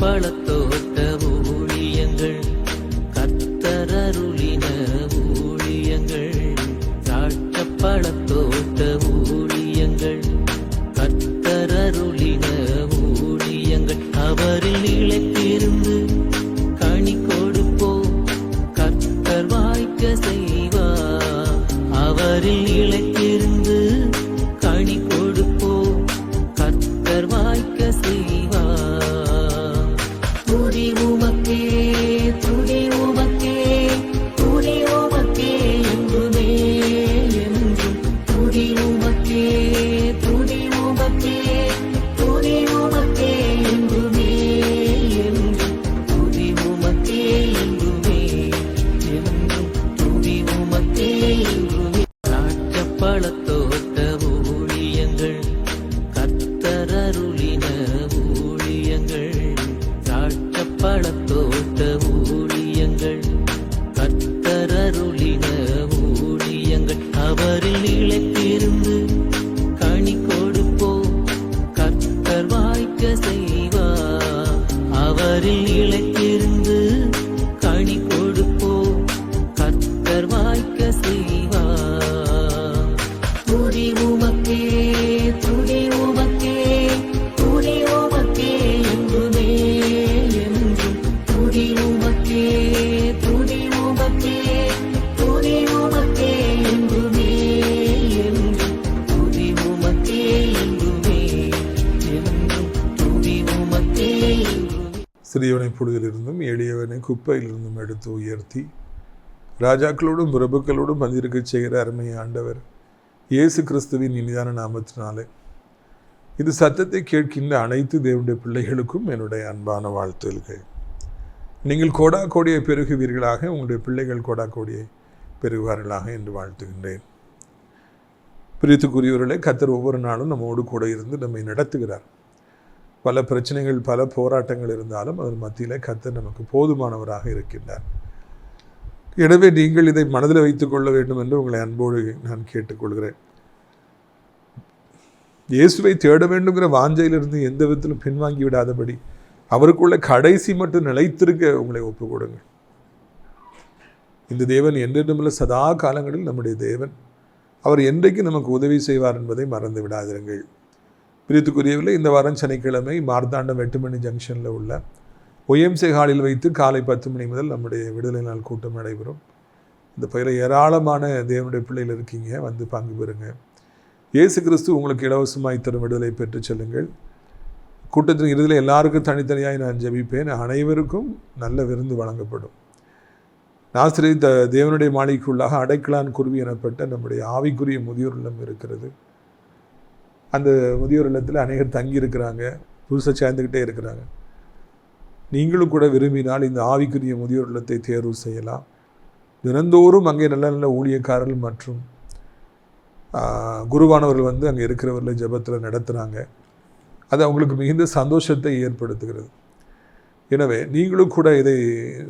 பழத்தோட்ட சிறியவனை புழுதிலிருந்தும் எளியவனை குப்பையிலிருந்தும் எடுத்து உயர்த்தி ராஜாக்களோடும் பிரபுக்களோடும் பந்திருக்கச் செய்கிற அருமை ஆண்டவர் இயேசு கிறிஸ்துவின் இனிதான நாமத்தினாலே. இது சத்தத்தை கேட்கின்ற அனைத்து தேவனுடைய பிள்ளைகளுக்கும் என்னுடைய அன்பான வாழ்த்துதல்கள் நீங்கள் கோடா கோடியை பெருகுவீர்களாக உங்களுடைய பிள்ளைகள் கோடா கோடியை பெருகுவார்களாக என்று வாழ்த்துகின்றேன். பிரித்துக்குரியவர்களே கத்தர் ஒவ்வொரு நாளும் நம்மோடு கூட இருந்து நம்மை நடத்துகிறார். பல பிரச்சனைகள் பல போராட்டங்கள் இருந்தாலும் அதன் மத்தியில் கத்தர் நமக்கு போதுமானவராக இருக்கின்றார். எனவே நீங்கள் இதை மனதில் வைத்துக் கொள்ள வேண்டும் என்று உங்களை அன்போடு நான் கேட்டுக்கொள்கிறேன். இயேசுவை தேட வேண்டுங்கிற வாஞ்சையிலிருந்து எந்த விதத்திலும் பின்வாங்கி விடாதபடி அவருக்குள்ள கடைசி மட்டும் நிலைத்திருக்க உங்களை ஒப்புக் கொடுங்கள் இந்த தேவன் என்றென்றுமில்ல சதா காலங்களில் நம்முடைய தேவன். அவர் என்றைக்கு நமக்கு உதவி செய்வார் என்பதை மறந்து விடாதிருங்கள். பிரித்துக்குரியவில் இந்த வாரம் சனிக்கிழமை மார்த்தாண்டம் எட்டுமணி ஜங்ஷனில் உள்ள ஒய்எம்சே ஹாலில் வைத்து காலை பத்து மணி முதல் நம்முடைய விடுதலை நாள் கூட்டம் நடைபெறும். இந்த பயில ஏராளமான தேவனுடைய பிள்ளைகள் இருக்கீங்க வந்து பங்கு பெறுங்க. இயேசு கிறிஸ்து உங்களுக்கு இலவசமாய் தரும் விடுதலை பெற்றுச் செல்லுங்கள். கூட்டத்தின் இறுதியில் எல்லாருக்கும் தனித்தனியாய் நான் ஜெபிப்பேன். அனைவருக்கும் நல்ல விருந்து வழங்கப்படும். நாசிரி த தேவனுடைய மாளிகைக்குள்ளாக அடைக்கலான் குருவி எனப்பட்ட நம்முடைய ஆவிக்குரிய முதியோர் இல்லம் இருக்கிறது. அந்த முதியோர் இல்லத்தில் அநேகர் தங்கி இருக்கிறாங்க புதுசாக சேர்ந்துக்கிட்டே இருக்கிறாங்க. நீங்களும் கூட விரும்பினால் இந்த ஆவிக்குரிய முதியோர் இல்லத்தை தேர்வு செய்யலாம். தினந்தோறும் அங்கே நல்ல நல்ல ஊழியக்காரர்கள் மற்றும் குருவானவர்கள் வந்து அங்கே இருக்கிறவர்களை ஜெபத்தில் நடத்துகிறாங்க அது அவங்களுக்கு மிகுந்த சந்தோஷத்தை ஏற்படுத்துகிறது. எனவே நீங்களும் கூட இதை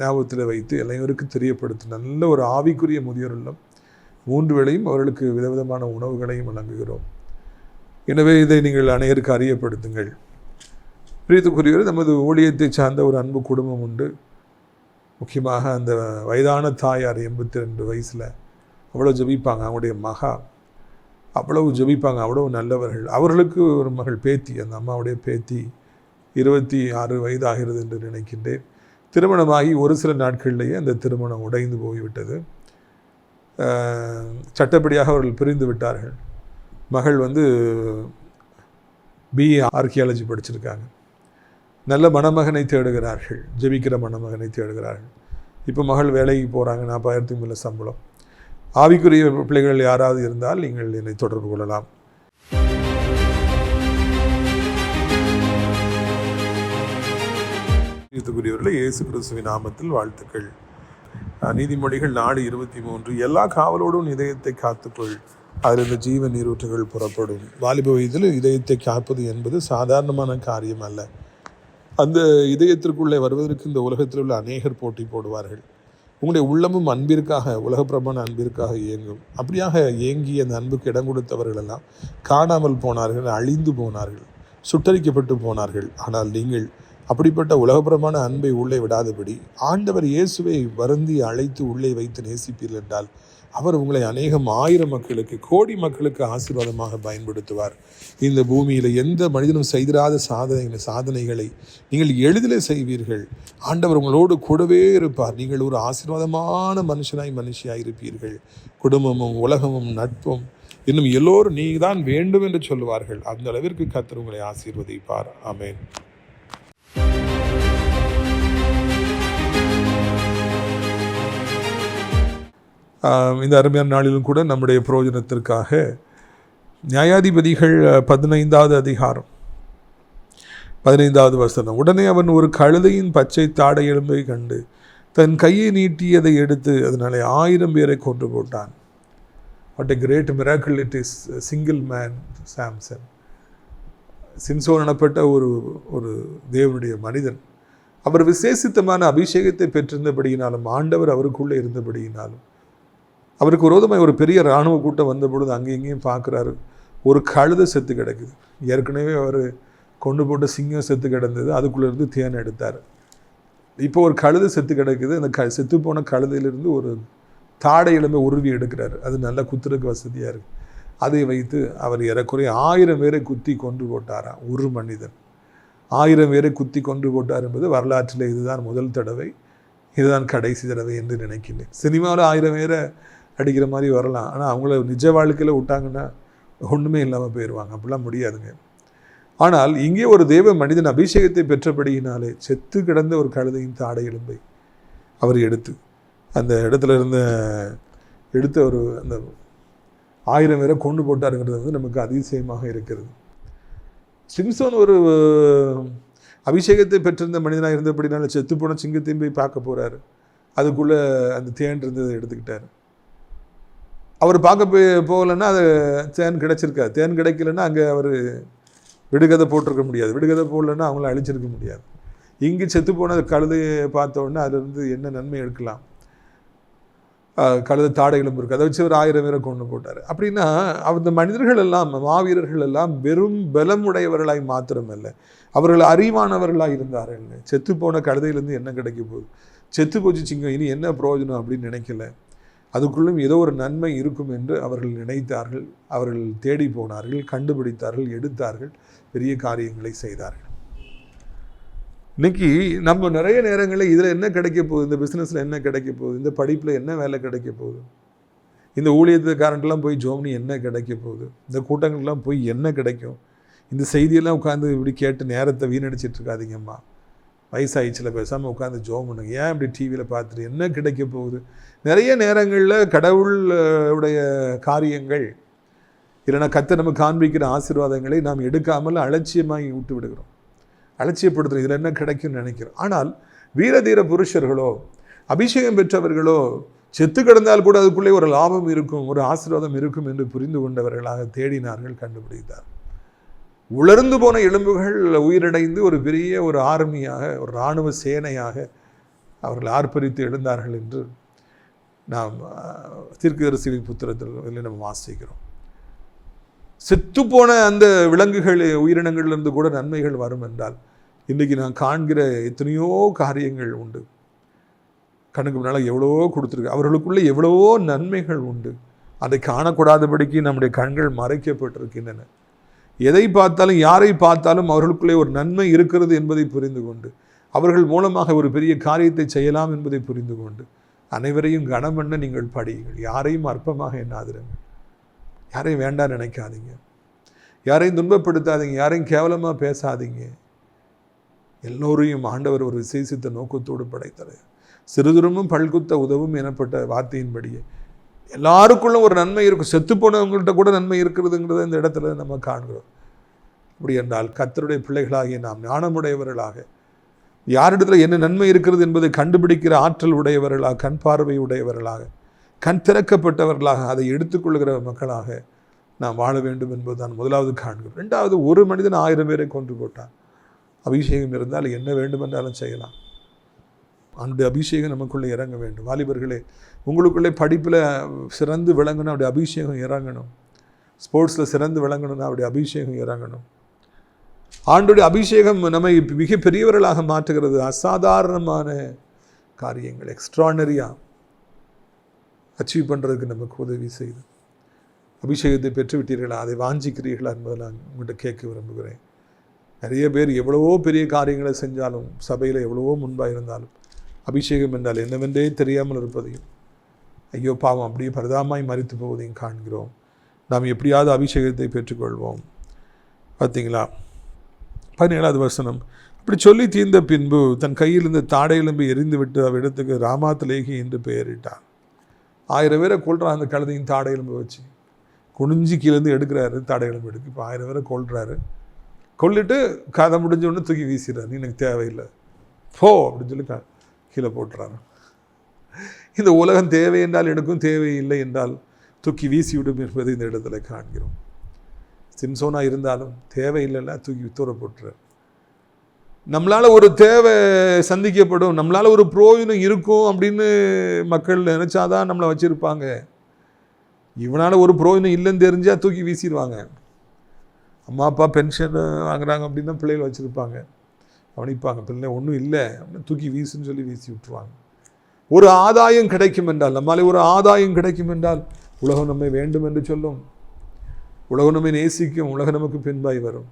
ஞாபகத்தில் வைத்து அனைவருக்கும் தெரியப்படுத்தும் நல்ல ஒரு ஆவிக்குரிய முதியோர் இல்லம். மூன்று வேளையும் அவர்களுக்கு விதவிதமான உணவுகளையும் வழங்குகிறோம். எனவே இதை நீங்கள் அனைவருக்கு அறியப்படுத்துங்கள். பிரியத்துக்குரியவர் நமது ஊழியத்தை சார்ந்த ஒரு அன்பு குடும்பம் உண்டு. முக்கியமாக அந்த வயதான தாயார் எண்பத்தி ரெண்டு வயசில் அவ்வளோ ஜெபிப்பாங்க அவங்களுடைய மகா. அவ்வளவு ஜெபிப்பாங்க அவ்வளவு நல்லவர்கள். அவர்களுக்கு ஒரு மகள் பேத்தி அந்த அம்மாவுடைய பேத்தி இருபத்தி ஆறு வயது ஆகிறது என்று நினைக்கின்றேன். திருமணமாகி ஒரு சில நாட்களிலேயே அந்த திருமணம் உடைந்து போய்விட்டது. சட்டப்படியாக அவர்கள் பிரிந்து விட்டார்கள். மகள் வந்து பிஏ ஆர்கியாலஜி படிச்சிருக்காங்க. நல்ல மணமகனை தேடுகிறார்கள். ஜெபிக்கிற மணமகனை தேடுகிறார்கள். இப்போ மகள் வேலைக்கு போகிறாங்க நாற்பதாயிரத்துக்கு மேலே சம்பளம். ஆவிக்குரிய பிள்ளைகள் யாராவது இருந்தால் நீங்கள் என்னை தொடர்பு கொள்ளலாம். இதுக்குரியவர்களே இயேசு கிறிஸ்துவின் நாமத்தில் வாழ்த்துக்கள். நீதிமொழிகள் நாடு இருபத்தி மூன்று. எல்லா காவலோடும் இதயத்தை காத்துக்கொள். அதில் இந்த ஜீவ நீரூற்றுகள் புறப்படும். வாலிப வயதில் இதயத்தை காப்பது என்பது சாதாரணமான காரியம் அல்ல. அந்த இதயத்திற்குள்ளே வருவதற்கு இந்த உலகத்தில் உள்ள அநேகர் போட்டி போடுவார்கள். உங்களுடைய உள்ளமும் அன்பிற்காக உலகப்பிரமான அன்பிற்காக இயங்கும். அப்படியாக ஏங்கி அந்த அன்புக்கு இடம் கொடுத்தவர்களெல்லாம் காணாமல் போனார்கள் அழிந்து போனார்கள் சுட்டரிக்கப்பட்டு போனார்கள். ஆனால் நீங்கள் அப்படிப்பட்ட உலகபுரமான அன்பை உள்ளே விடாதபடி ஆண்டவர் இயேசுவை வருந்தி அழைத்து உள்ளே வைத்து நேசிப்பீர்கள் என்றால் அவர் உங்களை அநேகம் ஆயிரம் மக்களுக்கு கோடி மக்களுக்கு ஆசீர்வாதமாக பயன்படுத்துவார். இந்த பூமியில் எந்த மனிதனும் செய்திராத சாதனை சாதனைகளை நீங்கள் எளிதில் செய்வீர்கள். ஆண்டவர் உங்களோடு கூடவே இருப்பார். நீங்கள் ஒரு ஆசீர்வாதமான மனுஷனாய் மனுஷியாய் இருப்பீர்கள். குடும்பமும் உலகமும் நட்பும் இன்னும் எல்லோரும் நீ தான் வேண்டும் என்று சொல்லுவார்கள். அந்த அளவிற்கு கத்தர் உங்களை ஆசீர்வதிப்பார். ஆமென். இந்த அருமையான நாளிலும் கூட நம்முடைய பிரயோஜனத்திற்காக நியாயாதிபதிகள் பதினைந்தாவது அதிகாரம் பதினைந்தாவது வசனம். உடனே அவன் ஒரு கழுதையின் பச்சை தாடை எலும்பை கண்டு தன் கையை நீட்டியதை எடுத்து அதனாலே ஆயிரம் பேரை கொன்று போட்டான். What a great miracle it is single man Samson சிம்சோ எனப்பட்ட ஒரு ஒரு தேவனுடைய மனிதன். அவர் விசேஷித்தமான அபிஷேகத்தை பெற்றிருந்தபடியினாலும் ஆண்டவர் அவருக்குள்ளே இருந்தபடியினாலும் அவருக்கு விரோதமாக ஒரு பெரிய இராணுவ கூட்டம் வந்த பொழுது அங்கேயும் இங்கேயும் பார்க்குறாரு. ஒரு கழுதை செத்து கிடக்குது. ஏற்கனவே அவர் கொண்டு போட்ட சிங்கம் செத்து கிடந்தது. அதுக்குள்ளே இருந்து தேன் எடுத்தார். இப்போ ஒரு கழுதை செத்து கிடக்குது. அந்த க செத்து போன கழுதையிலிருந்து ஒரு தாடை எலும்பை உருவி எடுக்கிறாரு. அது நல்லா குத்துறதுக்கு வசதியாக இருக்குது அதை வைத்து அவர் ஏறக்குறைய ஆயிரம் பேரை குத்தி கொன்று போட்டாராம். ஒரு மனிதன். ஆயிரம் பேரை குத்தி கொன்று போட்டார் என்பது வரலாற்றில் இதுதான் முதல் தடவை. இதுதான் கடைசி தடவை என்று நினைக்கிறேன் சினிமாவில் ஆயிரம் பேரை அடிக்கிற மாதிரி வரலாம். ஆனால் அவங்கள நிஜ வாழ்க்கையில் விட்டாங்கன்னா ஒன்றுமே இல்லாமல் போயிடுவாங்க அப்படிலாம் முடியாதுங்க. ஆனால் இங்கே ஒரு தேவ மனிதன் அபிஷேகத்தை பெற்றபடியினாலே செத்து கிடந்த ஒரு கழுதையின் தாடை எலும்பை அவர் எடுத்து அந்த இடத்துல இருந்த எடுத்த ஒரு அந்த ஆயிரம் பேரை கொண்டு போட்டாருங்கிறது வந்து நமக்கு அதிசயமாக இருக்கிறது. சிம்சோன் ஒரு அபிஷேகத்தை பெற்றிருந்த மனிதனாக இருந்தபடினால செத்து போன சிங்கத்தையும் போய் பார்க்க போகிறாரு அதுக்குள்ளே அந்த தேன் இருந்ததை எடுத்துக்கிட்டார். அவர் பார்க்க போய் போகலைன்னா அது தேன் கிடைச்சிருக்காது. தேன் கிடைக்கலன்னா அங்கே அவர் விடுகதை போட்டிருக்க முடியாது. விடுகதை போடலன்னா அவங்கள அழிச்சிருக்க முடியாது. இங்கே செத்து போன கழுதையை பார்த்த உடனே அதுலேருந்து என்ன நன்மை எடுக்கலாம்? கழுது தாடை எலும்பு இருக்குது அதை வச்சு ஒரு ஆயிரம் பேரை கொண்டு போட்டார். அப்படின்னா அந்த மனிதர்கள் எல்லாம் மாவீரர்கள் எல்லாம் வெறும் பலமுடையவர்களாய் மாத்திரமல்ல அவர்கள் அறிவானவர்களாக இருந்தார்கள். செத்து போன கழுதையிலேருந்து என்ன கிடைக்க போகுது? செத்து போச்சு சிங்கம். இனி என்ன பிரயோஜனம் அப்படின்னு நினைக்கல. அதுக்குள்ளும் ஏதோ ஒரு நன்மை இருக்கும் என்று அவர்கள் நினைத்தார்கள். அவர்கள் தேடி போனார்கள் கண்டுபிடித்தார்கள் எடுத்தார்கள் பெரிய காரியங்களை செய்தார்கள். இன்னைக்கு நம்ம நிறைய நேரங்களில் இதில் என்ன கிடைக்க போகுது? இந்த பிஸ்னஸில் என்ன கிடைக்க போகுது? இந்த படிப்பில் என்ன வேலை கிடைக்க போகுது? இந்த ஊழியத்துக்காரன்ட்டெலாம் போய் ஜோம்னி என்ன கிடைக்க போகுது? இந்த கூட்டங்கள்லாம் போய் என்ன கிடைக்கும்? இந்த செய்தியெல்லாம் உட்காந்து இப்படி கேட்டு நேரத்தை வீணடிச்சிட்டு இருக்காதீங்கம்மா பேசாமல் உட்காந்து ஜோம் பண்ணுங்க. ஏன் இப்படி டிவியில் பார்த்துட்டு என்ன கிடைக்க போகுது? நிறைய நேரங்களில் கடவுள் உடைய காரியங்கள் இல்லைனா கத்தை நம்ம காண்பிக்கிற ஆசீர்வாதங்களை நாம் எடுக்காமல் அலட்சியமாகி விட்டு விடுகிறோம். அலட்சியப்படுத்துகிறோம் இதில் என்ன கிடைக்கும்னு நினைக்கிறோம். ஆனால் வீரதீர புருஷர்களோ அபிஷேகம் பெற்றவர்களோ செத்து கிடந்தால் கூட அதுக்குள்ளே ஒரு லாபம் இருக்கும் ஒரு ஆசீர்வாதம் இருக்கும் என்று புரிந்து கொண்டவர்களாக தேடினார்கள் கண்டுபிடித்தார் உலர்ந்து போன எலும்புகள் உயிரடைந்து ஒரு பெரிய ஒரு ஆர்மியாக ஒரு இராணுவ சேனையாக அவர்கள் ஆர்ப்பரித்து எழுந்தார்கள் என்று நாம் அஹ், தீர்க்கதரிசிகளின் புத்திரத்தில் இதில் நம்ம வாசிக்கிறோம். செத்துப்போன அந்த விலங்குகள் உயிரினங்கள்லேருந்து கூட நன்மைகள் வரும் என்றால் இன்றைக்கி நான் காண்கிற எத்தனையோ காரியங்கள் உண்டு. கண்ணுக்கு முன்னால் எவ்வளவோ கொடுத்துருக்கு அவர்களுக்குள்ளே எவ்வளவோ நன்மைகள் உண்டு. அதை காணக்கூடாதபடிக்கு நம்முடைய கண்கள் மறைக்கப்பட்டிருக்கின்றன. எதை பார்த்தாலும் யாரை பார்த்தாலும் அவர்களுக்குள்ளே ஒரு நன்மை இருக்கிறது என்பதை புரிந்து கொண்டு அவர்கள் மூலமாக ஒரு பெரிய காரியத்தை செய்யலாம் என்பதை புரிந்து கொண்டு அனைவரையும் கனம் பண்ண நீங்கள் படியுங்கள். யாரையும் அற்பமாக எண்ணாதிருங்கள். யாரையும் வேண்டாம் நினைக்காதீங்க. யாரையும் துன்பப்படுத்தாதீங்க. யாரையும் கேவலமாக பேசாதீங்க. எல்லோரையும் ஆண்டவர் ஒரு விசேஷித்த நோக்கத்தோடு படைத்தலை சிறுதுருமும் பல்குத்த உதவும் எனப்பட்ட வார்த்தையின்படியே எல்லாருக்குள்ளும் ஒரு நன்மை இருக்கும். செத்து போனவங்கள்ட்ட கூட நன்மை இருக்கிறதுங்கிறத இந்த இடத்துல நம்ம காண்கிறோம். இப்படி என்றால் கத்தருடைய பிள்ளைகளாகிய நாம் ஞானமுடையவர்களாக. யாரிடத்தில் என்ன நன்மை இருக்கிறது என்பதை கண்டுபிடிக்கிற ஆற்றல் உடையவர்களாக கண் பார்வை உடையவர்களாக கண் திறக்கப்பட்டவர்களாக அதை எடுத்துக்கொள்கிற மக்களாக நாம் வாழ வேண்டும் என்பதுதான் முதலாவது காண்கிறோம். ரெண்டாவது ஒரு மனிதன் ஆயிரம் பேரை கொன்று போட்டான். அபிஷேகம் இருந்தால் என்ன வேண்டுமென்றாலும் செய்யலாம். அந்த அபிஷேகம் நமக்குள்ளே இறங்க வேண்டும். வாலிபர்களே உங்களுக்குள்ளே படிப்பில் சிறந்து விளங்கணும் அப்படி அபிஷேகம் இறங்கணும். ஸ்போர்ட்ஸில் சிறந்து விளங்கணும்னா அப்படி அபிஷேகம் இறங்கணும். ஆண்டுடைய அபிஷேகம் நம்மை மிகப்பெரியவர்களாக மாற்றுகிறது. அசாதாரணமான காரியங்கள் எக்ஸ்ட்ரானரியாக அச்சீவ் பண்ணுறதுக்கு நமக்கு உதவி செய்யுது அபிஷேகத்தை பெற்றுவிட்டீர்களா? அதை வாஞ்சிக்கிறீர்களா என்பதை நான் உங்கள்கிட்ட கேட்க விரும்புகிறேன். நிறைய பேர் எவ்வளவோ பெரிய காரியங்களை செஞ்சாலும் சபையில் எவ்வளவோ முன்பாக இருந்தாலும் அபிஷேகம் என்றால் என்னவென்றே தெரியாமல் இருப்பதையும் ஐயோ பாவம் அப்படியே பரதாமாய் மறித்து போவதையும் காண்கிறோம். நாம் எப்படியாவது அபிஷேகத்தை பெற்றுக்கொள்வோம். பார்த்தீங்களா? பதினேழாவது வசனம். அப்படி சொல்லி தீர்ந்த பின்பு தன் கையில் தாடையிலும்பு எரிந்து விட்டு அவ்விடத்துக்கு ராமாத்லேகி என்று பெயரிட்டான். ஆயிரம் பேரை கொள்கிறான் அந்த கழுதையின் தாடையிலும்பு வச்சு. குனிஞ்சு கீழேருந்து எடுக்கிறாரு தாடையிலும்பு எடுக்கு இப்போ ஆயிரம் பேரை கொள்கிறாரு கொல்லிட்டு கதை முடிஞ்ச உடனே தூக்கி வீசிடுறாரு. எனக்கு தேவையில்லை. போ அப்படின்னு சொல்லி க- கீழே போட்டுறாரு. இந்த உலகம் தேவை என்றால் எனக்கும் தேவை இல்லை என்றால் தூக்கி வீசிவிடும் என்பதை இந்த இடத்துல காண்கிறோம். சிம்சோனா இருந்தாலும் தேவையில்லைன்னா தூக்கி தூர போட்டுற நம்மளால் ஒரு தேவை சந்திக்கப்படும் நம்மளால் ஒரு புரோஜனம் இருக்கும் அப்படின்னு மக்கள் நினச்சாதான் நம்மளை வச்சுருப்பாங்க. இவனால் ஒரு புரோஜனம் இல்லைன்னு தெரிஞ்சால் தூக்கி வீசிடுவாங்க. அம்மா அப்பா பென்ஷன் வாங்குறாங்க அப்படின்னு தான் பிள்ளைகள் வச்சுருப்பாங்க. கவனிப்பாங்க பிள்ளை ஒன்றும் இல்லை அப்படின்னு தூக்கி வீசுன்னு சொல்லி வீசி விட்டுருவாங்க. ஒரு ஆதாயம் கிடைக்கும் என்றால் நம்மாலே ஒரு ஆதாயம் கிடைக்கும் என்றால் உலகம் நம்மை வேண்டும் என்று சொல்லும். உலகம் நம்மை நேசிக்கும் உலகம் நமக்கு பின்பாய் வரும்.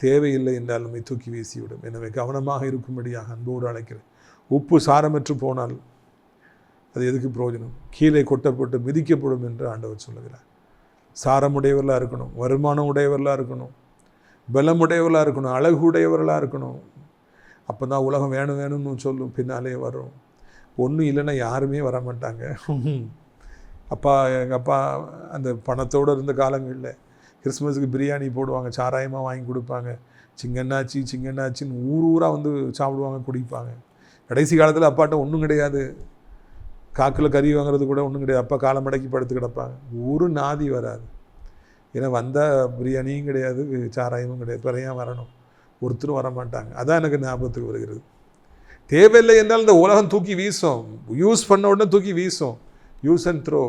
தேவையில்லை என்றால் நம்மை தூக்கி வீசிவிடும். எனவே கவனமாக இருக்கும்படியாக அன்போடு அழைக்கிறேன். உப்பு சாரமற்று போனால் அது எதுக்கு பிரயோஜனம்? கீழே கொட்டப்பட்டு மிதிக்கப்படும் என்று ஆண்டவர் சொல்லுகிறார். சாரமுடையவர்களாக இருக்கணும் வருமானம் உடையவர்களாக இருக்கணும் பலம் உடையவர்களாக இருக்கணும் அழகு உடையவர்களாக இருக்கணும். அப்போ தான் உலகம் வேணும் வேணும்னு சொல்லும். பின்னாலே வரும். ஒன்றும் இல்லைன்னா யாருமே வர மாட்டாங்க. அப்பா எங்கள் அப்பா அந்த பணத்தோடு இருந்த காலங்களில் கிறிஸ்மஸுக்கு பிரியாணி போடுவாங்க சாராயமாக வாங்கி கொடுப்பாங்க. சிங்கண்ணாச்சி சிங்கண்ணாச்சின்னு ஊர் ஊராக வந்து சாப்பிடுவாங்க குடிப்பாங்க. கடைசி காலத்தில் அப்பாட்ட ஒன்றும் கிடையாது. காக்கில் கறி வாங்குறது கூட ஒன்றும் கிடையாது. அப்பா காலம் மடக்கி படுத்து கிடப்பாங்க. ஒரு நாதி வராது. ஏன்னா வந்தால் பிரியாணியும் கிடையாது சாராயமும் கிடையாது. பிறையாக வரணும். ஒருத்தரும் வர மாட்டாங்க அதான் எனக்கு ஞாபகத்துக்கு வருகிறது. தேவையில்லை என்றால் இந்த உலகம் தூக்கி வீசும். யூஸ் பண்ண உடனே தூக்கி வீசும். யூஸ் அண்ட் த்ரோ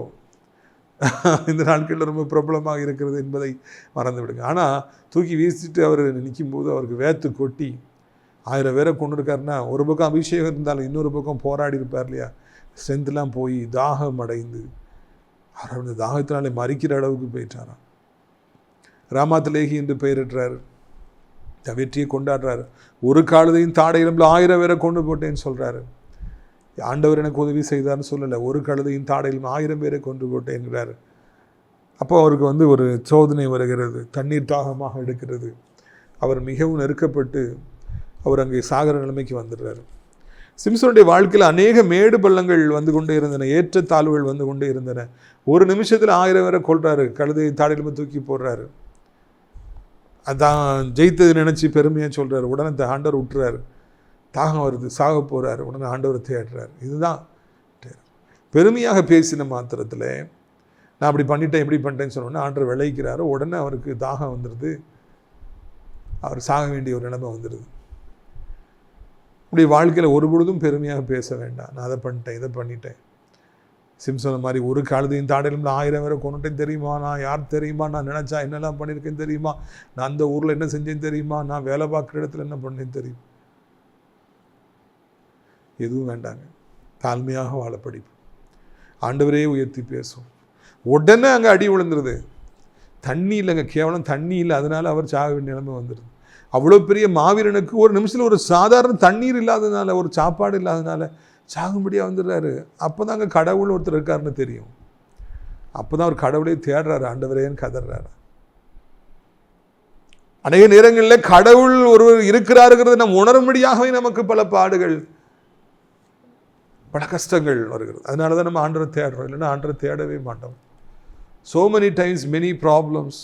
இந்த நாட்களில் ரொம்ப பிரபலமாக இருக்கிறது என்பதை மறந்து விடுங்க ஆனால் தூக்கி வீசிட்டு அவர் நிற்கும்போது அவருக்கு வேத்து கொட்டி ஆயிரம் பேரை கொண்டு இருக்காருன்னா ஒரு பக்கம் அபிஷேகம் இருந்தாலும் இன்னொரு பக்கம் போராடி இருப்பார் இல்லையா? ஸ்ட்ரென்த்லாம் போய் தாகம் அடைந்து அவர் அந்த தாகத்தினாலே மறிக்கிற அளவுக்கு போயிட்டாராம். ராமாத்திலேகி என்று பெயரிட்டார் வெற்றியை கொண்டாடுறாரு. ஒரு காலத்தையும் தாடையிலும் ஆயிரம் பேரை கொண்டு போட்டேன்னு சொல்கிறாரு ஆண்டவர் எனக்கு உதவி செய்தார்னு சொல்லலை. ஒரு கழுதையும் தாடையிலும் ஆயிரம் பேரை கொண்டு போட்டேங்கிறார் அப்போ அவருக்கு வந்து ஒரு சோதனை வருகிறது. தண்ணீர் தாகமாக எடுக்கிறது. அவர் மிகவும் நெருக்கப்பட்டு அவர் அங்கே சாகர நிலைமைக்கு வந்துடுறாரு. சிம்சனுடைய வாழ்க்கையில் அநேக மேடு பள்ளங்கள் வந்து கொண்டே இருந்தன. ஏற்றத்தாழ்வுகள் வந்து கொண்டே இருந்தன. ஒரு நிமிஷத்தில் ஆயிரம் பேரை கொள்றாரு கழுதை தாடையிலும் தூக்கி போடுறாரு. அதான் ஜெயித்தது நினச்சி பெருமையாக சொல்கிறார் உடனே அந்த ஆண்டவர் விட்டுறாரு தாகம் வருது சாக போகிறாரு உடனே ஆண்டவர் தேடுறாரு இதுதான் பெருமையாக பேசின மாத்திரத்தில் நான் அப்படி பண்ணிட்டேன் இப்படி பண்ணிட்டேன்னு சொன்னோன்னே ஆண்டவர் விளைவிக்கிறாரு. உடனே அவருக்கு தாகம் வந்துடுது அவர் சாக வேண்டிய ஒரு நிலைமை வந்துடுது இப்படி வாழ்க்கையில் ஒரு பொழுதும் பெருமையாக பேச வேண்டாம். நான் அதை பண்ணிட்டேன் இதை பண்ணிட்டேன். சிம்சனை மாதிரி ஒரு காலத்தையும் தாடையிலும் ஆயிரம் பேரை கொண்டுட்டேன் தெரியுமா? நான் யார் தெரியுமா? நான் நினச்சா என்னெல்லாம் பண்ணியிருக்கேன் தெரியுமா? நான் அந்த ஊரில் என்ன செஞ்சேன் தெரியுமா? நான் வேலை பார்க்குற இடத்துல என்ன பண்ணேன் தெரியும். எதுவும் வேண்டாங்க. தாழ்மையாக வாழ படிப்பு ஆண்டவரே உயர்த்தி பேசும் உடனே அங்கே அடி விழுந்துருது. தண்ணி இல்லைங்க. கேவலம் தண்ணி இல்லை. அதனால அவர் சாக வேண்டிய நிலைமை வந்துடுது அவ்வளோ பெரிய மாவீரனுக்கு ஒரு நிமிஷத்தில் ஒரு சாதாரண தண்ணீர் இல்லாததுனால ஒரு சாப்பாடு இல்லாததுனால சாகும்படியாக வந்துடுறாரு. அப்போ தாங்க கடவுள் ஒருத்தர் இருக்காருன்னு தெரியும். அப்போ தான் அவர் கடவுளே தேடுறாரு ஆண்டவரேன்னு கதறாரு. அநேக நேரங்களில் கடவுள் ஒருவர் இருக்கிறாருங்கிறது நம்ம உணரும்படியாகவே நமக்கு பல பாடுகள் பல கஷ்டங்கள் வருகிறது. அதனால தான் நம்ம ஆண்டரை தேடுறோம். இல்லைன்னா ஆண்டரை தேடவே மாட்டோம். So many times many problems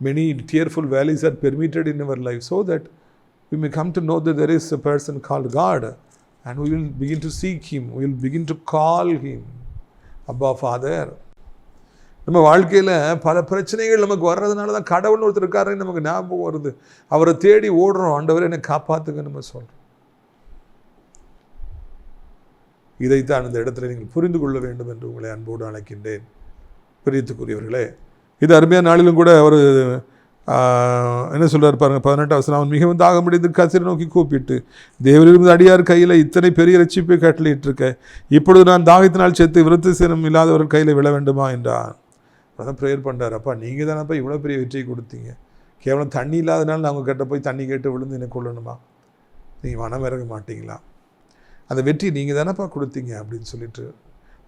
many tearful valleys are permitted in our life so that we may come to know that there is a person call God and we will begin to seek him. We will begin to call him. அப்பா father நம்ம வாழ்க்கையில் பல பிரச்சனைகள் நமக்கு வர்றதுனால தான் கடவுள்னு ஒருத்தர் இருக்காருன்னு நமக்கு ஞாபகம் வருது. அவரை தேடி ஓடுறோம். ஆண்டவர் என்னை காப்பாத்துங்க நம்ம சொல்கிறோம் இதைத்தான் இந்த இடத்துல நீங்கள் புரிந்து கொள்ள வேண்டும் என்று உங்களை அன்போடு அழைக்கின்றேன். பிரியத்துக்குரியவர்களே இது அருமையான நாளிலும் கூட அவர் என்ன சொல்கிறார் பாருங்க பதினெட்டு அவசரம் அவன் மிகவும் தாகம் முடிந்து கசிரை நோக்கி கூப்பிட்டு தேவரிலிருந்து அடியார் கையில் இத்தனை பெரிய ரட்சிப்பை கட்டளையிட்டிருக்க இப்பொழுது நான் தாகத்தினால் செத்து விருத்து சீனம் இல்லாதவர்கள் கையில் விழ வேண்டுமா? என்றான். அதான் ப்ரேயர் பண்ணுறாரு அப்பா நீங்கள் தானப்பா இவ்வளோ பெரிய வெற்றியை கொடுத்தீங்க? கேவலம் தண்ணி இல்லாதனால நான் உங்கள் கிட்ட போய் தண்ணி கேட்டு விழுந்து என்ன கொள்ளணுமா நீங்கள் மனம் இறங்க மாட்டீங்களா? அந்த வெற்றி நீங்கள் தானப்பா கொடுத்தீங்க? அப்படின்னு சொல்லிட்டு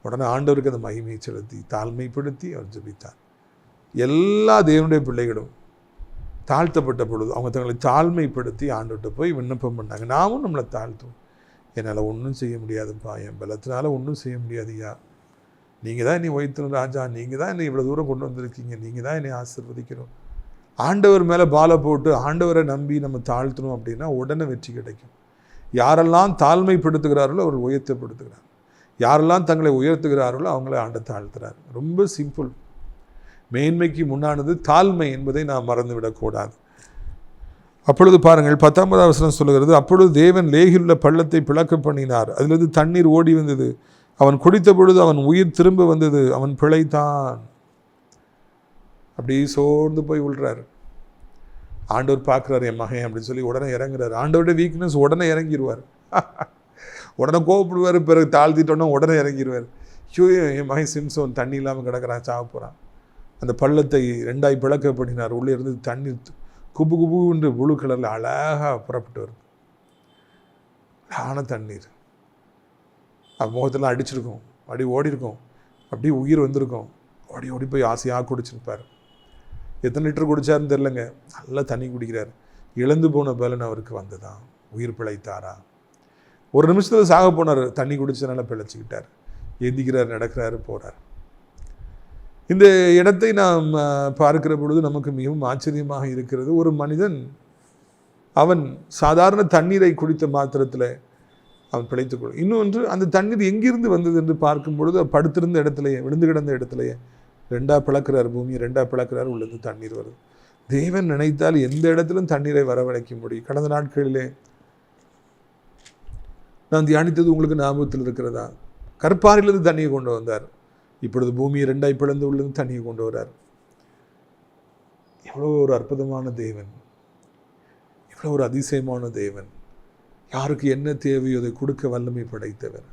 உடனே ஆண்டவருக்கு அந்த மகிமையை செலுத்தி தாழ்மைப்படுத்தி அவர் ஜபித்தார். எல்லா தேவனுடைய பிள்ளைகளும் தாழ்த்தப்பட்ட பொழுது அவங்க தங்களை தாழ்மைப்படுத்தி ஆண்டுகிட்ட போய் விண்ணப்பம் பண்ணாங்க. நாமும் நம்மளை தாழ்த்துவோம். என்னால் ஒன்றும் செய்ய முடியாதுப்பா. என் பலத்தினால ஒன்றும் செய்ய முடியாதுயா நீங்கள் தான் என்னை உயர்த்தணும் ராஜா. நீங்கள் தான் என்னை இவ்வளோ தூரம் கொண்டு வந்திருக்கீங்க. நீங்கள் தான் என்னை ஆசிர்வதிக்கணும். ஆண்டவர் மேலே பாலை போட்டு ஆண்டவரை நம்பி நம்ம தாழ்த்தணும் அப்படின்னா உடனே வெற்றி கிடைக்கும். யாரெல்லாம் தாழ்மைப்படுத்துகிறார்களோ அவர் உயர்த்தப்படுத்துகிறார். யாரெல்லாம் தங்களை உயர்த்துகிறார்களோ அவங்கள ஆண்ட தாழ்த்துறாரு. ரொம்ப சிம்பிள். மேன்மைக்கு முன்னானது தாழ்மை என்பதை நாம் மறந்துவிடக்கூடாது. அப்பொழுது பாருங்கள் பத்தொன்பதாம் வசனம் சொல்லுகிறது அப்பொழுது தேவன் லேகிலுள்ள பள்ளத்தை பிளக்க பண்ணினார். அதிலிருந்து தண்ணீர் ஓடி வந்தது. அவன் குடித்த பொழுது அவன் உயிர் திரும்ப வந்தது. அவன் பிழைத்தான். அப்படி சோர்ந்து போய் விழுறாரு ஆண்டவர் பார்க்குறாரு என் மகன் அப்படின்னு சொல்லி உடனே இறங்குறாரு. ஆண்டவருடைய வீக்னஸ் உடனே இறங்கிடுவார் உடனே கோவப்படுவார் பிறகு தாழ்த்திட்டோன்னா உடனே இறங்கிடுவார் ஐயோ என் மகன் சிம்சோன் தண்ணி இல்லாமல் கிடக்கிறான் சாக போகிறான் அந்த பள்ளத்தை ரெண்டாய் பிளக்கப்படினார் உள்ளே இருந்து தண்ணீர் குபு குபு என்று புழு கலரில் அழகாக புறப்பட்டு வருது. அழகான தண்ணீர். அது முகத்தெல்லாம் அடிச்சிருக்கும். அப்படி ஓடி இருக்கும் அப்படியே உயிர் வந்திருக்கும். ஓடி ஓடி போய் ஆசையாக குடிச்சிருப்பார். எத்தனை லிட்டர் குடித்தாருன்னு தெரிலங்க நல்லா தண்ணி குடிக்கிறார். இழந்து போன பலன் அவருக்கு வந்ததா உயிர் பிழைத்தாரா? ஒரு நிமிஷத்தில் சாக போனார். தண்ணி குடிச்சதுனால பிழைச்சிக்கிட்டார். எந்திக்கிறார் நடக்கிறாரு போகிறார் இந்த இடத்தை நாம் பார்க்கிற பொழுது நமக்கு மிகவும் ஆச்சரியமாக இருக்கிறது. ஒரு மனிதன் அவன் சாதாரண தண்ணீரை குடித்த மாத்திரத்தில் அவன் பிழைத்துக் கொள்ளும் இன்னொன்று அந்த தண்ணீர் எங்கிருந்து வந்தது என்று பார்க்கும் பொழுது படுத்திருந்த இடத்துலையே விழுந்து கிடந்த இடத்துலையே ரெண்டாக பிளக்கிறார் பூமியை ரெண்டாக பிளக்கிறார் உள்ளது தண்ணீர் வருது. தேவன் நினைத்தால் எந்த இடத்திலும் தண்ணீரை வரவழைக்க முடியும். கடந்த நாட்களிலே நான் தியானித்தது உங்களுக்கு ஞாபகத்தில் இருக்கிறதா? கற்பாரிலிருந்து தண்ணியை கொண்டு வந்தார். இப்பொழுது பூமியை ரெண்டாய் பிளந்து உள்ளது தண்ணியை கொண்டு வரார். எவ்வளோ ஒரு அற்புதமான தேவன். எவ்வளோ ஒரு அதிசயமான தேவன். யாருக்கு என்ன தேவையோ அதை கொடுக்க வல்லமை படைத்தவர்.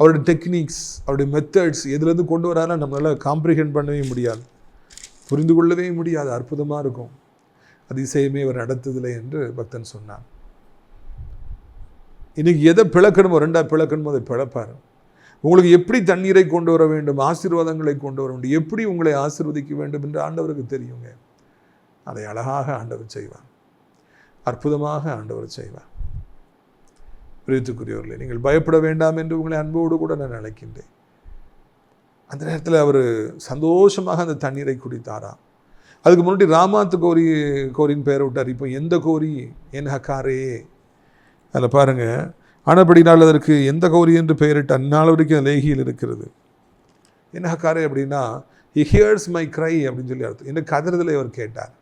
அவருடைய டெக்னிக்ஸ் அவருடைய மெத்தட்ஸ் எதுலேருந்து கொண்டு வராலும் நம்மளால் காம்ப்ரிஹெண்ட் பண்ணவே முடியாது. புரிந்து கொள்ளவே முடியாது. அற்புதமாக இருக்கும். அதிசயமே அவர் நடத்ததில்லை என்று பக்தன் சொன்னான். இன்னைக்கு எதை பிளக்கணுமோ ரெண்டாக பிளக்கணுமோ அதை பிளப்பார். உங்களுக்கு எப்படி தண்ணீரை கொண்டு வர வேண்டும் ஆசீர்வாதங்களை கொண்டு வர வேண்டும் எப்படி உங்களை ஆசீர்வதிக்க வேண்டும் என்று ஆண்டவருக்கு தெரியுங்க. அதை அழகாக ஆண்டவர் செய்வார். அற்புதமாக ஆண்டவர் செய்வார். பிரியத்துக்குரியவர்களே நீங்கள் பயப்பட வேண்டாம் என்று உங்களை அன்போடு கூட நான் அழைக்கின்றேன். அந்த நேரத்தில் அவர் சந்தோஷமாக அந்த தண்ணீரை குடித்தாராம் அதுக்கு முன்னாடி ராமாத்து கோரி கோரின் பெயரை விட்டார். இப்போ எந்த கோரி? என் ஹக்காரே. அதில் பாருங்கள் ஆனபடினால் அதற்கு எந்த கௌரி என்று பெயரிட்டு அந்நாள் வரைக்கும் லேகியில் இருக்கிறது. என்ன காரை அப்படின்னா ஹி ஹியர்ஸ் மை க்ரை அப்படின்னு சொல்லி அர்த்தம். என்ன கதறதில் அவர் கேட்டார்.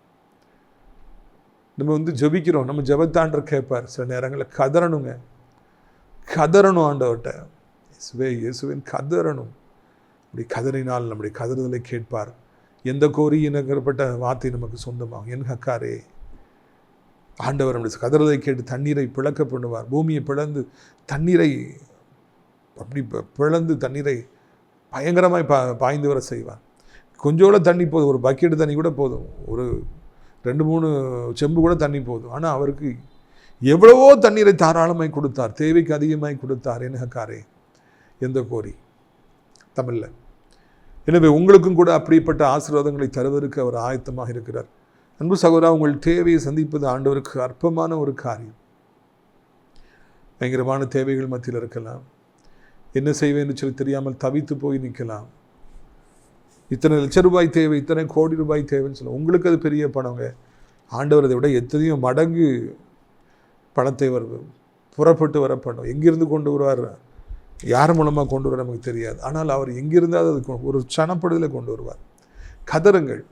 நம்ம வந்து ஜெபிக்கிறோம். நம்ம ஜபத்தாண்டர் கேட்பார். சில நேரங்களில் கதறணுங்க. கதறணும் ஆண்டவர்கிட்ட. இயேசுவே இயேசுவின் கதறணும். அப்படி கதறினால் நம்முடைய கதறுதலை கேட்பார். எந்த கோரி எனப்பட்ட வார்த்தை நமக்கு சொந்தமாகும். என் ஹக்காரே ஆண்டவர் நம்முடைய கதறதை கேட்டு தண்ணீரை பிளக்க பண்ணுவார். பூமியை பிளந்து தண்ணீரை அப்படி ப- பிளந்து தண்ணீரை பயங்கரமாய் பா பாய்ந்து வர செய்வார். கொஞ்சோட தண்ணி போதும் ஒரு பக்கெட்டு தண்ணி கூட போதும். ஒரு ரெண்டு மூணு செம்பு கூட தண்ணி போதும். ஆனால் அவருக்கு எவ்வளவோ தண்ணீரை தாராளமாய் கொடுத்தார் தேவைக்கு அதிகமாய் கொடுத்தார் என்னக்காரே எந்த கோரி? தமிழில். எனவே உங்களுக்கும் கூட அப்படிப்பட்ட ஆசீர்வாதங்களை தருவதற்கு அவர் ஆயத்தமாக இருக்கிறார். அன்பு சகோதரா உங்கள் தேவையை சந்திப்பது ஆண்டவருக்கு அற்பமான ஒரு காரியம். பயங்கரமான தேவைகள் மத்தியில் இருக்கலாம். என்ன செய்வேன்னு சொல்லி தெரியாமல் தவித்து போய் நிற்கலாம். இத்தனை லட்ச ரூபாய் தேவை இத்தனை கோடி ரூபாய் தேவைன்னு சொல்ல உங்களுக்கு அது பெரிய பணங்க. ஆண்டவர் அதை விட எத்தனையோ மடங்கு பணத்தை வர புறப்பட்டு வர பண்ணும் எங்கிருந்து கொண்டு வருவார்? யார் மூலமாக கொண்டு வர நமக்கு தெரியாது. ஆனால் அவர் எங்கிருந்தாவது அது கொ- ஒரு சனப்படுதலை கொண்டு வருவார். கதறுங்கள்.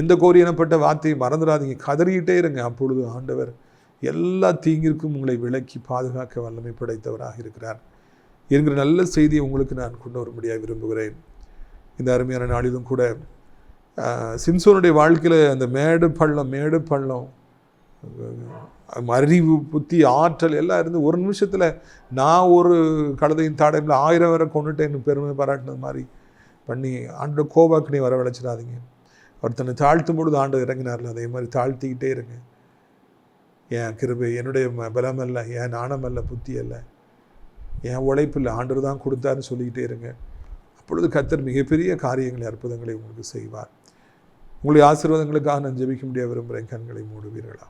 எந்த கோரி எனப்பட்ட வார்த்தையை மறந்துடாதீங்க. கதறிக்கிட்டே இருங்க. அப்பொழுது ஆண்டவர் எல்லா தீங்கிற்கும் உங்களை விலக்கி பாதுகாக்க வல்லமை படைத்தவராக இருக்கிறார். என்கிற நல்ல செய்தியை உங்களுக்கு நான் கொண்டு வரும்படியாக விரும்புகிறேன். இந்த அருமையான நாளிலும் கூட சிம்சோனுடைய வாழ்க்கையில் அந்த மேடு பள்ளம் மேடு பள்ளம் அறிவு புத்தி ஆற்றல் எல்லாம் இருந்து ஒரு நிமிஷத்தில் நான் ஒரு கழுதையின் தாடையில் ஆயிரம் வரை கொண்டுட்டேன்னு பெருமை பாராட்டினது மாதிரி பண்ணி ஆண்டோட கோபாக்கினை வரவழைச்சிடாதீங்க. அவர் தன்னை தாழ்த்தும் பொழுது ஆண்டு இறங்கினார்ல அதே மாதிரி தாழ்த்திக்கிட்டே இருங்க. என் கிருபை என்னுடைய ம- பலம் அல்ல என் நாணம் அல்ல புத்தி அல்ல? என் உழைப்பு இல்லை? ஆண்டவர் தான் கொடுத்தாருன்னு சொல்லிக்கிட்டே இருங்க. அப்பொழுது கத்தர் மிகப்பெரிய காரியங்களை அற்புதங்களை உங்களுக்கு செய்வார். உங்களுடைய ஆசீர்வாதங்களுக்காக நான் ஜெபிக்க முடிய விரும்புகிறேன். கண்களை மூடுவீர்களா?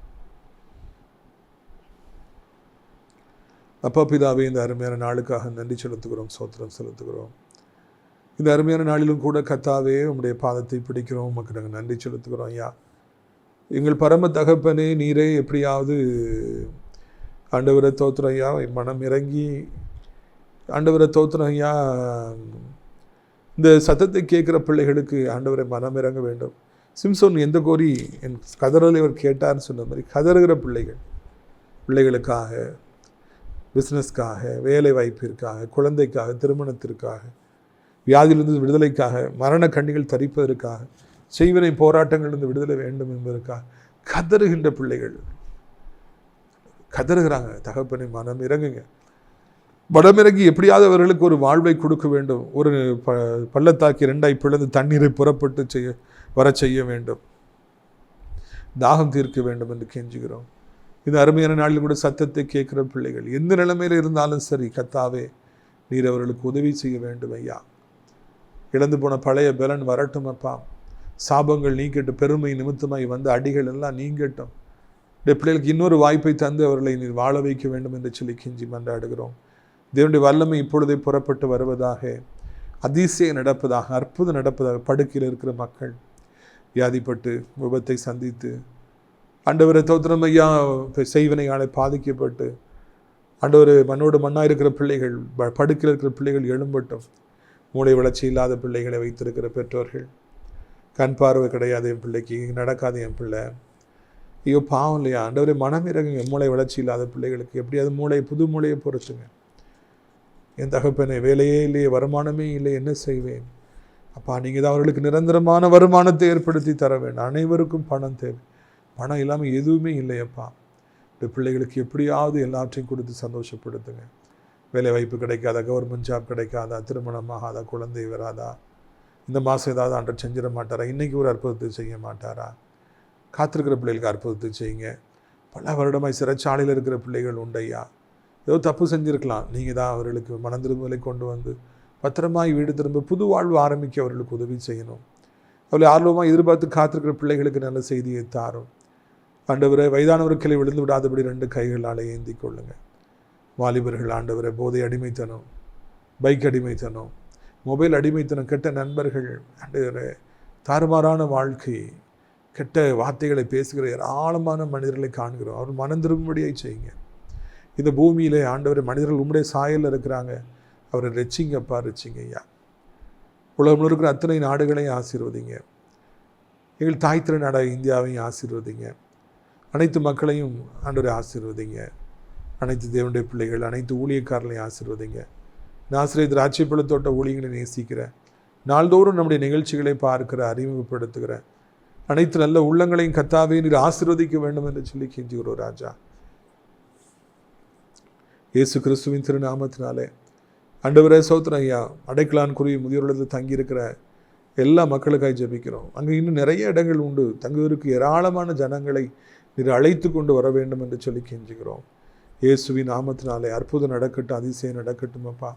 அப்பா பிதாவே இந்த அருமையான நாளுக்காக நன்றி செலுத்துகிறோம் சோத்திரம் செலுத்துகிறோம். இந்த அருமையான நாளிலும் கூட கத்தாவே உம்முடைய பாதத்தை பிடிக்கிறோம். உமக்கு நாங்கள் நன்றி செலுத்துகிறோம் ஐயா. எங்கள் பரம தகப்பனே நீரே எப்படியாவது ஆண்டவரை தோத்துறோம் ஐயா. என் மனம் இறங்கி ஆண்டவரை தோத்துறோம் ஐயா. இந்த சத்தத்தை கேட்குற பிள்ளைகளுக்கு ஆண்டவரை மனம் இறங்க வேண்டும். சிம்சோன் எந்த கோரி என் கதறலை அவர் கேட்டார்னு சொன்ன மாதிரி கதறுகிற பிள்ளைகள் பிள்ளைகளுக்காக பிஸ்னஸ்க்காக வேலை வாய்ப்பிற்காக குழந்தைக்காக திருமணத்திற்காக வியாதியிலிருந்து விடுதலைக்காக மரண கண்ணிகள் தரிப்பதற்காக செய்வினை போராட்டங்களிலிருந்து விடுதலை வேண்டும் என்பதற்காக கதறுகின்ற பிள்ளைகள். கதறுகிறாங்க தகப்பனை மனம் இறங்குங்க. வடமிறங்கி எப்படியாவது அவர்களுக்கு ஒரு வாழ்வை கொடுக்க வேண்டும். ஒரு ப பள்ளத்தாக்கி ரெண்டாய் பிளந்து தண்ணீரை புறப்பட்டு செய்ய வர செய்ய வேண்டும். தாகம் தீர்க்க வேண்டும் என்று கெஞ்சுகிறோம். இந்த அருமையான நாளில் கூட சத்தத்தை கேட்குற பிள்ளைகள் எந்த நிலைமையில் இருந்தாலும் சரி கத்தாவே நீர் அவர்களுக்கு உதவி செய்ய வேண்டும் ஐயா. இழந்து போன பழைய பலன் வரட்டும் அப்பா. சாபங்கள் நீங்கட்டும் பெருமை நிமித்தமாய் வந்த அடிகள் எல்லாம் நீங்கட்டும். இந்த பிள்ளைகளுக்கு இன்னொரு வாய்ப்பை தந்து அவர்களை நீர் வாழ வைக்க வேண்டும் என்று சொல்லி கெஞ்சி மன்றாடுகிறோம். தேவனுடைய வல்லமை இப்பொழுதே புறப்பட்டு வருவதாக அதிசயம் நடப்பதாக அற்புதம் நடப்பதாக படுக்கையில் இருக்கிற மக்கள் வியாதிப்பட்டு விபத்தை சந்தித்து ஆண்டவரை தோத்திரம் ஐயா செய்வனையாலே பாதிக்கப்பட்டு ஆண்டவர் மண்ணோடு மண்ணாக இருக்கிற பிள்ளைகள் ப- படுக்கையில் இருக்கிற பிள்ளைகள் எழும்பட்டும். மூளை வளர்ச்சி இல்லாத பிள்ளைகளை வைத்திருக்கிற பெற்றோர்கள். கண் பார்வை கிடையாது என் பிள்ளைக்கு நடக்காது என் பிள்ளை. ஐயோ பாவம் இல்லையா? ஆண்டவரே மனம் இறங்குங்க மூளை வளர்ச்சி இல்லாத பிள்ளைகளுக்கு. எப்படியாவது மூளை புது மூளையை பொறுத்துங்க என் தகப்பனை வேலையே இல்லையே வருமானமே இல்லை என்ன செய்வேன்? அப்பா நீங்கள் தான் அவர்களுக்கு நிரந்தரமான வருமானத்தை ஏற்படுத்தி தர வேண்டும். அனைவருக்கும் பணம் தேவை. பணம் இல்லாமல் எதுவுமே இல்லையப்பா. இந்த பிள்ளைகளுக்கு எப்படியாவது எல்லாற்றையும் கொடுத்து சந்தோஷப்படுத்துங்க. வேலை வாய்ப்பு கிடைக்காதா? கவர்மெண்ட் ஜாப் கிடைக்காதா? திருமணம் ஆகாதா? குழந்தை வராதா? இந்த மாதம் ஏதாவது ஆண்டர் செஞ்சிட மாட்டாரா? இன்றைக்கி ஒரு அற்புதத்தை செய்ய மாட்டாரா? காத்திருக்கிற பிள்ளைகளுக்கு அற்புதத்தை செய்யுங்க. பல வருடமாய் சிறைச்சாலையில் இருக்கிற பிள்ளைகள் உண்டையா? ஏதோ தப்பு செஞ்சுருக்கலாம். நீங்கள் தான் அவர்களுக்கு மன திரும்பலை கொண்டு வந்து பத்திரமாய் வீடு திரும்ப புது வாழ்வு ஆரம்பிக்க அவர்களுக்கு உதவி செய்யணும். அவளை ஆர்வமாக எதிர்பார்த்து காத்திருக்கிற பிள்ளைகளுக்கு நல்ல செய்தியை தாரும். ஆண்டவரை வயதானவர்களை விழுந்து விடாதபடி ரெண்டு கைகளால் ஏந்தி கொள்ளுங்கள் வாலிபர்கள் ஆண்டவரை போதை அடிமைத்தனம் பைக் அடிமைத்தனம் மொபைல் அடிமைத்தனம் கெட்ட நண்பர்கள் ஆண்டவரை தாறுமாறான வாழ்க்கை கெட்ட வார்த்தைகளை பேசுகிற ஏராளமான மனிதர்களை காண்கிறோம். அவர் மனம் திரும்பும்படியை செய்யுங்க. இந்த பூமியிலே ஆண்டவர் மனிதர்கள் உம்முடைய சாயலில் இருக்கிறாங்க. அவரை ரச்சிங்கப்பா ரச்சிங்க ஐயா. உலகம் இருக்கிற அத்தனை நாடுகளையும் ஆசீர்வதிங்க. எங்கள் தாய் திரு நாடாக இந்தியாவையும் ஆசீர்வதிங்க. அனைத்து மக்களையும் ஆண்டவரை ஆசீர்வதிங்க. அனைத்து தேவனுடைய பிள்ளைகள் அனைத்து ஊழியக்காரர்களையும் ஆசிர்வதிங்க. நான் ஆசிரியர் திராட்சைப்பழ ஊழியங்களை நேசிக்கிறேன் நாள்தோறும் நம்முடைய நிகழ்ச்சிகளை பார்க்கிற அறிமுகப்படுத்துகிறேன் அனைத்து நல்ல உள்ளங்களையும் கத்தாவே நீர் ஆசிர்வதிக்க வேண்டும் என்று சொல்லி கெஞ்சுகிறோம் ராஜா. இயேசு கிறிஸ்துவின் திருநாமத்தினாலே அண்டவரே சோத்திரம் ஐயா அடைக்கலான் குருவி முதியோரிடத்தில் தங்கியிருக்கிற எல்லா மக்களுக்காய் ஜெபிக்கிறோம். அங்கே இன்னும் நிறைய இடங்கள் உண்டு. தங்குவதற்கு ஏராளமான ஜனங்களை நீர் அழைத்து கொண்டு வர வேண்டும் என்று சொல்லி கெஞ்சுகிறோம். இயேசுவி நாமத்தினாலே அற்புதம் நடக்கட்டும் அதிசயம் நடக்கட்டும் அப்பா.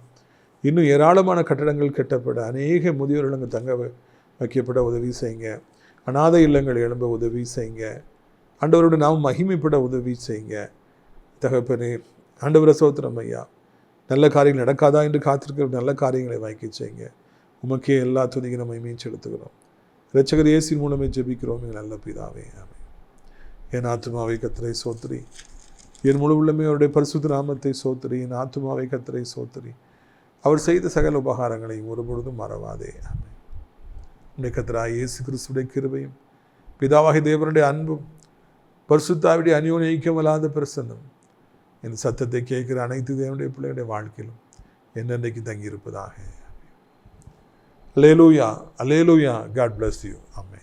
இன்னும் ஏராளமான கட்டடங்கள் கட்டப்பட அநேக முதியோர்கள் அங்கே தங்க வ- வைக்கப்பட உதவி செய்யுங்க. அநாதை இல்லங்கள் எழும்ப உதவி செய்யுங்க. ஆண்டவரோட நாம் மகிமைப்பட உதவி செய்யுங்க. தகப்பனே ஆண்டவர சோத்திரம் ஐயா. நல்ல காரியங்கள் நடக்காதா என்று காத்திருக்கிற நல்ல காரியங்களை வாங்கி செய்யுங்க. உமக்கே எல்லா துணிக்கு நம்ம மீன் செலுத்துகிறோம். ரச்சகர் இயேசின் மூலமே ஜெபிக்கிறோம். எங்கள் நல்ல பிதாவே ஏன் என் ஆத்துமாவை சோத்ரி என் முழு உள்ளமே அவருடைய பரிசுத்த நாமத்தை சோத்திரி என் ஆத்மாவை கத்தரை சோத்திரி அவர் செய்த சகல உபகாரங்களையும் ஒருபொழுதும் மறவாதே. உடைய கத்தராய் இயேசு கிறிஸ்துடைய கிருபையும் பிதாவாகி தேவனுடைய அன்பும் பரிசுத்தாவுடைய அந்யோன்யிக்கமல்லாத பிரசன்னம் என் சத்தத்தை கேட்கிற அனைத்து தேவனுடைய பிள்ளைகளுடைய வாழ்க்கையிலும் என்னென்னைக்கு தங்கியிருப்பதாக. Hallelujah hallelujah God bless you Amme